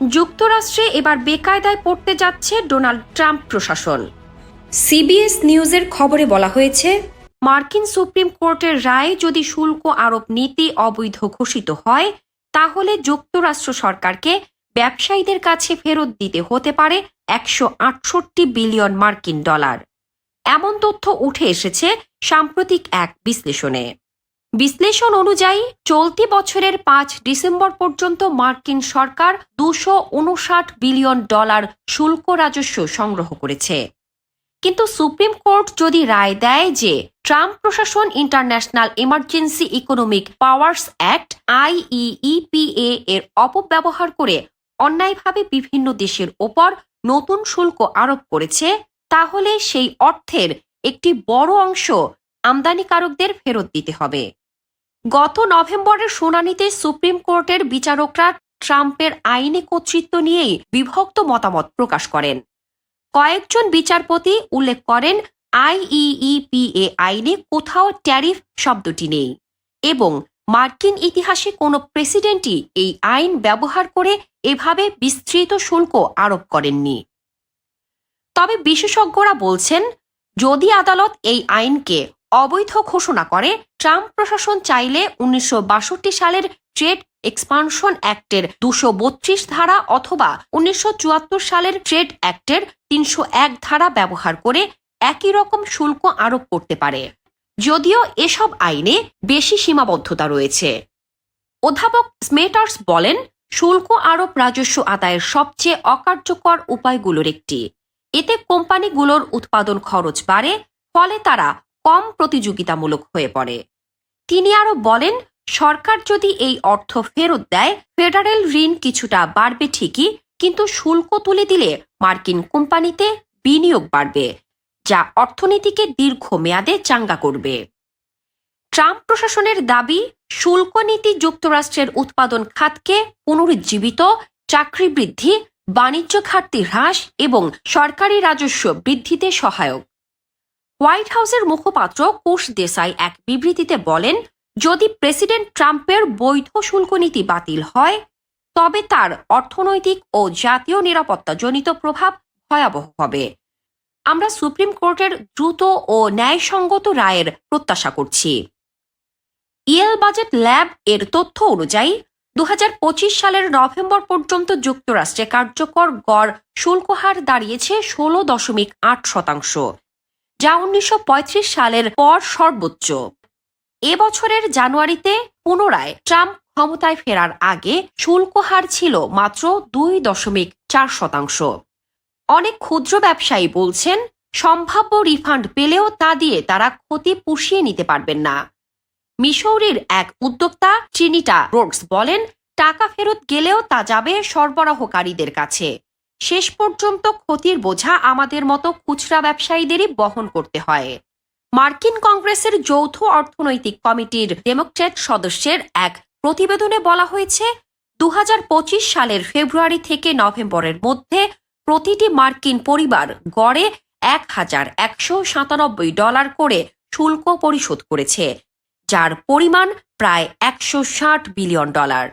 যুক্তরাষ্ট্রে এবার বেকায়দায় পড়তে যাচ্ছে ডোনাল্ড ট্রাম্প প্রশাসন। সিবিএস নিউজের খবরে বলা হয়েছে মার্কিন সুপ্রিম কোর্টের রায়ে যদি শুল্ক আরোপ নীতি অবৈধ ঘোষিত হয় তাহলে যুক্তরাষ্ট্র সরকারকে ব্যবসায়ীদের কাছে ফেরত দিতে হতে পারে একশো আটষট্টি বিলিয়ন মার্কিন ডলার। এমন তথ্য উঠে এসেছে সাম্প্রতিক এক বিশ্লেষণে। বিশ্লেষণ অনুযায়ী, চলতি বছরের পাঁচ ডিসেম্বর পর্যন্ত মার্কিন সরকার দুশো উনষাট বিলিয়ন ডলার শুল্ক রাজস্ব সংগ্রহ করেছে। কিন্তু সুপ্রিম কোর্ট যদি রায় দেয় যে ট্রাম্প প্রশাসন International Emergency Economic Powers Act IEEPA এর অপব্যবহার করে অন্যায়ভাবে বিভিন্ন দেশের ওপর নতুন শুল্ক আরোপ করেছে, তাহলে সেই অর্থের একটি বড় অংশ আমদানিকারকদের ফেরত দিতে হবে। গত নভেম্বরের শুনানিতে সুপ্রিম কোর্টের বিচারকরা ট্রাম্পের আইনি কর্তৃত্ব নিয়েই বিভক্ত মতামত প্রকাশ করেন। কয়েকজন বিচারপতি উল্লেখ করেন আইইইপিএ আইনে কোথাও ট্যারিফ শব্দটি নেই এবং মার্কিন ইতিহাসে কোনো প্রেসিডেন্টই এই আইন ব্যবহার করে এভাবে বিস্তৃত শুল্ক আরোপ করেননি। তবে বিশেষজ্ঞরা বলছেন, যদি আদালত এই আইনকে অবৈধ ঘোষণা করে, ট্রাম্প প্রশাসন চাইলে উনিশশো বাষট্টি সালের ট্রেড এক্সপানশন অ্যাক্টের দুশো বত্রিশ ধারা অথবা উনিশশো চুয়াত্তর সালের ট্রেড অ্যাক্টের তিনশো এক ধারা ব্যবহার করে একই রকম শুল্ক আরোপ করতে পারে। যদিও এসব আইনে বেশি সীমাবদ্ধতা রয়েছে। অধ্যাপক স্মেটার্স বলেন, শুল্ক আরোপ রাজস্ব আদায়ের সবচেয়ে অকার্যকর উপায়গুলোর একটি। এতে কোম্পানিগুলোর উৎপাদন খরচ বাড়ে, ফলে তারা কম প্রতিযোগিতামূলক হয়ে পড়ে। তিনি আরও বলেন, সরকার যদি এই অর্থ ফেরত দেয়, ফেডারেল ঋণ কিছুটা বাড়বে ঠিকই, কিন্তু শুল্ক তুলে দিলে মার্কিন কোম্পানিতে বিনিয়োগ বাড়বে, যা অর্থনীতিকে দীর্ঘমেয়াদে চাঙ্গা করবে। ট্রাম্প প্রশাসনের দাবি, শুল্ক নীতি যুক্তরাষ্ট্রের উৎপাদন খাতকে পুনরুজ্জীবিত, চাকরি বৃদ্ধি, বাণিজ্য ঘাটতি হ্রাস এবং সরকারি রাজস্ব বৃদ্ধিতে সহায়ক। হোয়াইট হাউসের মুখপাত্র কুশ দেসাই এক বিবৃতিতে বলেন, যদি প্রেসিডেন্ট ট্রাম্পের বৈধ শুল্ক নীতি বাতিল হয়, তবে তার অর্থনৈতিক ও জাতীয় নিরাপত্তাজনিত প্রভাব ভয়াবহ হবে। আমরা সুপ্রিম কোর্টের দ্রুত ও ন্যায়সঙ্গত রায়ের প্রত্যাশা করছি। ইয়েল বাজেট ল্যাব এর তথ্য অনুযায়ী দু হাজার পঁচিশ সালের নভেম্বর পর্যন্ত যুক্তরাষ্ট্রে কার্যকর গড় শুল্ক হার দাঁড়িয়েছে ষোলো দশমিক আট শতাংশ। যা উনিশশো পঁয়ত্রিশ সালের পর সর্বোচ্চ। এবছরের জানুয়ারিতে পুনরায় ট্রাম্প ক্ষমতায় ফেরার আগে শুল্ক হার ছিল মাত্র দুই দশমিক চার শতাংশ। অনেক ক্ষুদ্র ব্যবসায়ী বলছেন, সম্ভাব্য রিফান্ড পেলেও তা দিয়ে তারা ক্ষতি পুষিয়ে নিতে পারবেন না। মিশৌরির এক উদ্যোক্তা চিনিটা রোডস বলেন, টাকা ফেরত গেলেও তা যাবে সরবরাহকারীদের কাছে। শেষ পর্যন্ত ক্ষতির বোঝা আমাদের মতো খুচরা ব্যবসায়ীদেরই বহন করতে হয়। মার্কিন কংগ্রেসের যৌথ অর্থনৈতিক কমিটির ডেমোক্র্যাট সদস্যের এক প্রতিবেদনে বলা হয়েছে দু হাজার পঁচিশ সালের ফেব্রুয়ারি থেকে নভেম্বরের মধ্যে প্রতিটি মার্কিন পরিবার গড়ে এক হাজার একশো সাতানব্বই ডলার করে শুল্ক পরিশোধ করেছে, যার পরিমাণ প্রায় একশো ষাট বিলিয়ন ডলার।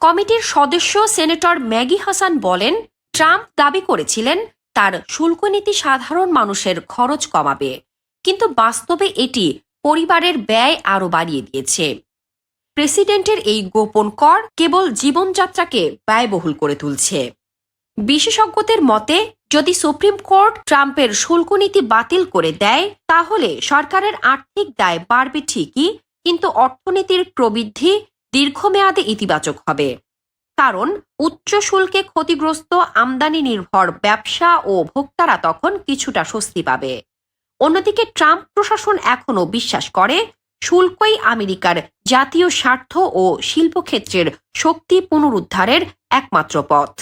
কমিটির সদস্য সেনেটর ম্যাগি হাসান বলেন ট্রাম্প দাবি করেছিলেন তার শুল্ক নীতি সাধারণ মানুষের খরচ কমাবে। কিন্তু বাস্তবে এটি পরিবারের ব্যয় আরও বাড়িয়ে দিয়েছে। প্রেসিডেন্টের এই গোপন কর কেবল জীবনযাত্রাকে ব্যয়বহুল করে তুলছে। বিশেষজ্ঞদের মতে, যদি সুপ্রিম কোর্ট ট্রাম্পের শুল্ক নীতি বাতিল করে দেয়, তাহলে সরকারের আর্থিক দায় বাড়বে ঠিকই, কিন্তু অর্থনীতির প্রবৃদ্ধি দীর্ঘমেয়াদে ইতিবাচক হবে। কারণ উচ্চ শুল্কে ক্ষতিগ্রস্ত আমদানি নির্ভর ব্যবসা ও ভোক্তারা তখন কিছুটা স্বস্তি পাবে। অন্যদিকে ট্রাম্প প্রশাসন এখনও বিশ্বাস করে, শুল্কই আমেরিকার জাতীয় স্বার্থ ও শিল্পক্ষেত্রের শক্তি পুনরুদ্ধারের একমাত্র পথ।